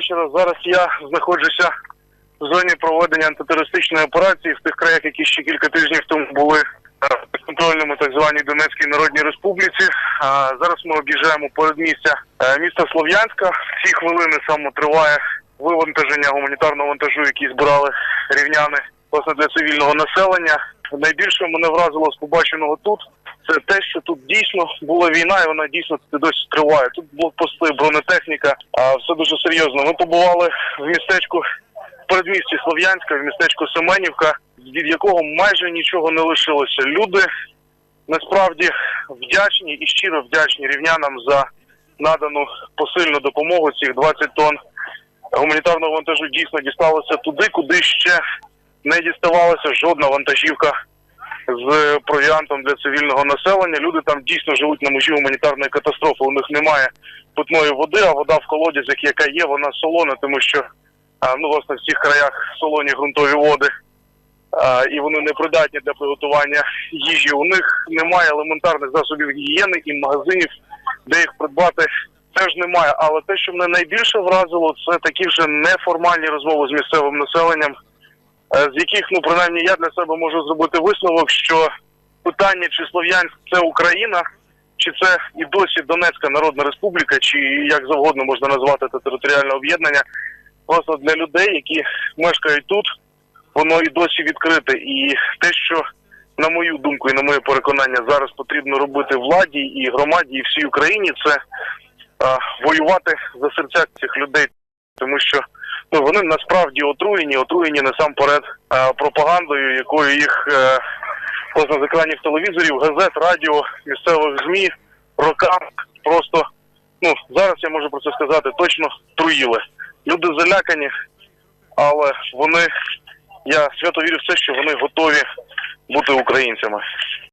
вечора. Зараз я знаходжуся в зоні проведення антитерористичної операції в тих краях, які ще кілька тижнів тому були е, підконтрольними так званій Донецькій Народній Республіці. Зараз ми об'їжджаємо передмістя е, міста Слов'янська. Ці хвилини саме триває вивантаження гуманітарного вантажу, який збирали рівняни власне для цивільного населення. Найбільше мене вразило з побаченого тут. Це те, що тут дійсно була війна, і вона дійсно досі триває. Тут блокпости, бронетехніка, а все дуже серйозно. Ми побували в містечку в передмісті Слов'янська, в містечку Семенівка, від якого майже нічого не лишилося. Люди насправді вдячні і щиро вдячні рівнянам за надану посильну допомогу. Цих 20 тонн гуманітарного вантажу дійсно дісталося туди, куди ще не діставалася жодна вантажівка з провіантом для цивільного населення. Люди там дійсно живуть на межі гуманітарної катастрофи. У них немає питної води, а вода в колодязях, яка є, вона солона, тому що ну, власне, в цих краях солоні ґрунтові води. І вони не придатні для приготування їжі. У них немає елементарних засобів гігієни і магазинів, де їх придбати теж немає. Але те, що мене найбільше вразило, це такі вже неформальні розмови з місцевим населенням, з яких, ну принаймні, я для себе можу зробити висновок, що питання, чи Слов'янськ це Україна, чи це і досі Донецька Народна Республіка, чи як завгодно можна назвати це територіальне об'єднання, просто для людей, які мешкають тут, воно і досі відкрите. І те, що на мою думку і на моє переконання зараз потрібно робити владі і громаді, і всій Україні, це а, воювати за серця цих людей, тому що ну вони насправді отруєні, отруєні насамперед пропагандою, якою їх е, власне з екранів телевізорів, газет, радіо, місцевих змі роками просто ну зараз я можу про це сказати, точно труїли. Люди залякані, але вони я свято вірю в те, що вони готові бути українцями.